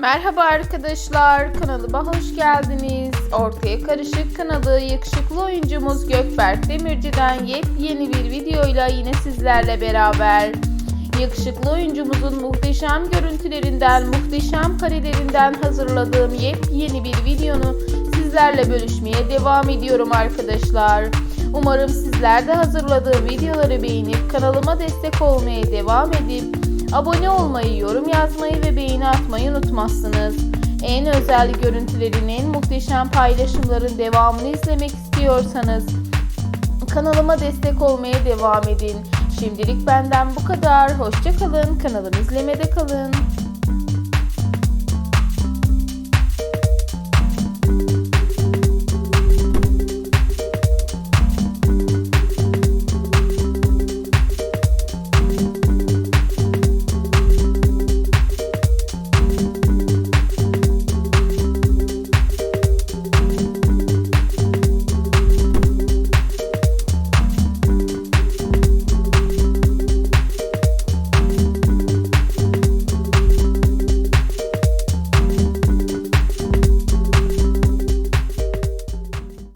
Merhaba arkadaşlar, kanalıma hoş geldiniz. Ortaya Karışık kanalı yakışıklı oyuncumuz Gökberk Demirci'den yepyeni bir videoyla yine sizlerle beraber. Yakışıklı oyuncumuzun muhteşem görüntülerinden, muhteşem karelerinden hazırladığım yepyeni bir videonu sizlerle bölüşmeye devam ediyorum arkadaşlar. Umarım sizler de hazırladığım videoları beğenip kanalıma destek olmaya devam edip abone olmayı, yorum yazmayı ve beğeni atmayı unutmazsınız. En özel görüntülerin, en muhteşem paylaşımların devamını izlemek istiyorsanız kanalıma destek olmaya devam edin. Şimdilik benden bu kadar. Hoşçakalın. Kanalımı izlemede kalın.